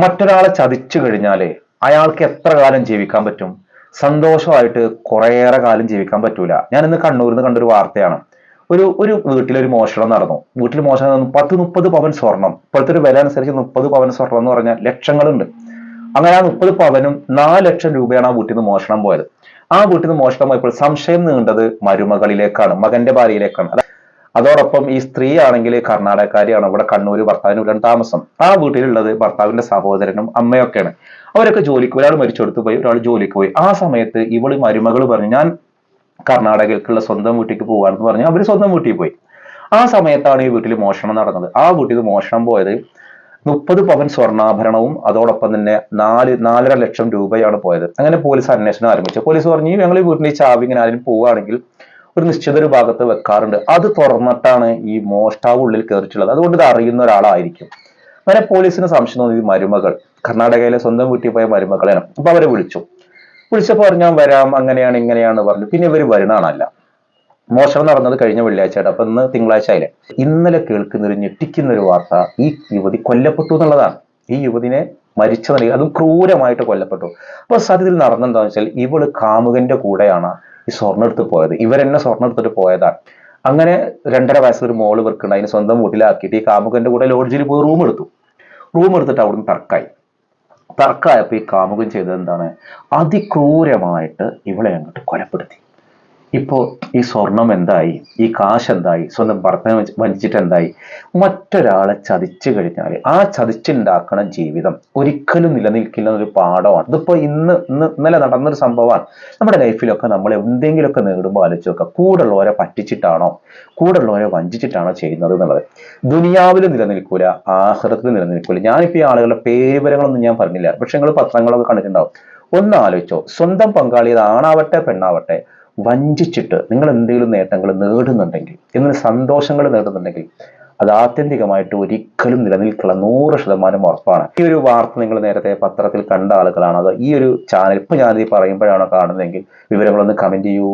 മറ്റൊരാളെ ചതിച്ചു കഴിഞ്ഞാലേ അയാൾക്ക് എത്ര കാലം ജീവിക്കാൻ പറ്റും? സന്തോഷമായിട്ട് കുറേയേറെ കാലം ജീവിക്കാൻ പറ്റൂല. ഞാൻ ഇന്ന് കണ്ണൂരിൽ നിന്ന് കണ്ടൊരു വാർത്തയാണ്. ഒരു ഒരു വീട്ടിലൊരു മോഷണം നടന്നു. വീട്ടിൽ മോഷണം നടന്നു. പത്ത് മുപ്പത് പവൻ സ്വർണം. ഇപ്പോഴത്തെ ഒരു വില അനുസരിച്ച് മുപ്പത് പവൻ സ്വർണം എന്ന് പറഞ്ഞാൽ ലക്ഷങ്ങളുണ്ട്. അങ്ങനെ ആ മുപ്പത് പവനും നാല് ലക്ഷം രൂപയാണ് ആ വീട്ടിൽ നിന്ന് മോഷണം പോയത്. ആ വീട്ടിൽ നിന്ന് മോഷണം പോയപ്പോൾ സംശയം നീണ്ടത് മരുമകളിലേക്കാണ് മകന്റെ ഭാര്യയിലേക്കാണ്. അതോടൊപ്പം ഈ സ്ത്രീ ആണെങ്കിൽ കർണാടകക്കാരിയാണ്. ഇവിടെ കണ്ണൂർ ഭർത്താവിന് വീട്ടിലാണ് താമസം. ആ വീട്ടിലുള്ളത് ഭർത്താവിന്റെ സഹോദരനും അമ്മയൊക്കെയാണ്. അവരൊക്കെ ജോലിക്ക് ഒരാൾ മരിച്ചെടുത്ത് പോയി ഒരാൾ ജോലിക്ക് പോയി. ആ സമയത്ത് ഇവൾ മരുമകൾ പറഞ്ഞു ഞാൻ കർണാടകയ്ക്കുള്ള സ്വന്തം വീട്ടിലേക്ക് പോവാണെന്ന് പറഞ്ഞു അവർ സ്വന്തം വീട്ടിൽ പോയി. ആ സമയത്താണ് ഈ വീട്ടിൽ മോഷണം നടന്നത്. ആ വീട്ടിൽ മോഷണം പോയത് മുപ്പത് പവൻ സ്വർണാഭരണവും അതോടൊപ്പം തന്നെ നാല് നാലര ലക്ഷം രൂപയാണ് പോയത്. അങ്ങനെ പോലീസ് അന്വേഷണം ആരംഭിച്ചു. പോലീസ് പറഞ്ഞു ഞങ്ങൾ ഈ വീട്ടിൽ ചാവി ഇങ്ങനെ ആരും പോവുകയാണെങ്കിൽ ഒരു നിശ്ചിത ഒരു ഭാഗത്ത് വെക്കാറുണ്ട്. അത് തുറന്നിട്ടാണ് ഈ മോഷ്ടാവ് ഉള്ളിൽ കയറിച്ചുള്ളത് അതുകൊണ്ട് ഇത് അറിയുന്ന ഒരാളായിരിക്കും. അങ്ങനെ പോലീസിന് സംശയം തോന്നി മരുമകൾ. കർണാടകയിലെ സ്വന്തം വീട്ടിൽ പോയ മരുമകളാണ് അപ്പൊ അവരെ വിളിച്ചു. വിളിച്ചപ്പോൾ പറഞ്ഞു വരാം. അങ്ങനെയാണ് ഇങ്ങനെയാണ് പറഞ്ഞു. പിന്നെ ഇവർ വരുന്നതാണല്ല മോഷണം നടന്നത് കഴിഞ്ഞ വെള്ളിയാഴ്ച അപ്പൊ ഇന്ന് തിങ്കളാഴ്ച ആയില്ലേ? ഇന്നലെ കേൾക്കുന്ന ഒരു ഞെട്ടിക്കുന്ന ഒരു വാർത്ത ഈ യുവതി കൊല്ലപ്പെട്ടു എന്നുള്ളതാണ്. ഈ യുവതിനെ മരിച്ച നിലയിൽ അതും ക്രൂരമായിട്ട് കൊല്ലപ്പെട്ടു. അപ്പൊ സത്യത്തിൽ നടന്നെന്താണെന്ന് വെച്ചാൽ ഇവൾ കാമുകന്റെ കൂടെയാണ് ഈ സ്വർണം എടുത്ത് പോയത്. ഇവരെന്നെ സ്വർണം എടുത്തിട്ട് പോയതാണ്. അങ്ങനെ രണ്ടര വയസ്സൊരു ഒരു മോൾ വെക്കുന്നുണ്ട് അതിന് സ്വന്തം വീട്ടിലാക്കിയിട്ട് ഈ കാമുകന്റെ കൂടെ ലോഡ്ജിൽ പോയി റൂം എടുത്തു. റൂം എടുത്തിട്ട് അവിടുന്ന് തർക്കായി. തർക്കായപ്പോൾ ഈ കാമുകൻ ചെയ്തത് എന്താണ്? അതിക്രൂരമായിട്ട് ഇവളെ അങ്ങോട്ട് കൊലപ്പെടുത്തി. ഇപ്പോ ഈ സ്വർണം എന്തായി? ഈ കാശ് എന്തായി? സ്വന്തം ഭർത്തനെ വഞ്ചി- വഞ്ചിച്ചിട്ട് എന്തായി? മറ്റൊരാളെ ചതിച്ചു കഴിഞ്ഞാൽ ആ ചതിച്ചുണ്ടാക്കണ ജീവിതം ഒരിക്കലും നിലനിൽക്കില്ല എന്നൊരു പാഠമാണ്. ഇതിപ്പോ ഇന്ന് ഇന്ന് ഇന്നലെ നടന്നൊരു സംഭവമാണ്. നമ്മുടെ ലൈഫിലൊക്കെ നമ്മൾ എന്തെങ്കിലുമൊക്കെ നേടുമ്പോൾ ആലോചിച്ച് നോക്കുക. കൂടുള്ളവരെ പറ്റിച്ചിട്ടാണോ? കൂടുള്ളവരെ വഞ്ചിച്ചിട്ടാണോ ചെയ്യുന്നത് എന്നുള്ളത്. ദുനിയാവിൽ നിലനിൽക്കൂല ആഹൃതത്തിൽ നിലനിൽക്കൂല. ഞാനിപ്പോ ഈ ആളുകളുടെ പേരുവിവരങ്ങളൊന്നും ഞാൻ പറഞ്ഞില്ല. പക്ഷെ നിങ്ങൾ പത്രങ്ങളൊക്കെ കണ്ടിട്ടുണ്ടാവും. ഒന്ന് ആലോചിച്ചോ. സ്വന്തം പങ്കാളി ആണാവട്ടെ പെണ്ണാവട്ടെ വഞ്ചിച്ചിട്ട് നിങ്ങൾ എന്തെങ്കിലും നേട്ടങ്ങൾ നേടുന്നുണ്ടെങ്കിൽ എന്തെങ്കിലും സന്തോഷങ്ങൾ നേടുന്നുണ്ടെങ്കിൽ അത് ആത്യന്തികമായിട്ട് ഒരിക്കലും നിലനിൽക്കുള്ള നൂറ് ശതമാനം ഉറപ്പാണ്. ഈ ഒരു വാർത്ത നിങ്ങൾ നേരത്തെ പത്രത്തിൽ കണ്ട ആളുകളാണ്. അത് ഈ ഒരു ചാനൽ ഇപ്പൊ ഞാനീ പറയുമ്പോഴാണോ കാണുന്നതെങ്കിൽ വിവരങ്ങളൊന്ന് കമന്റ് ചെയ്യൂ.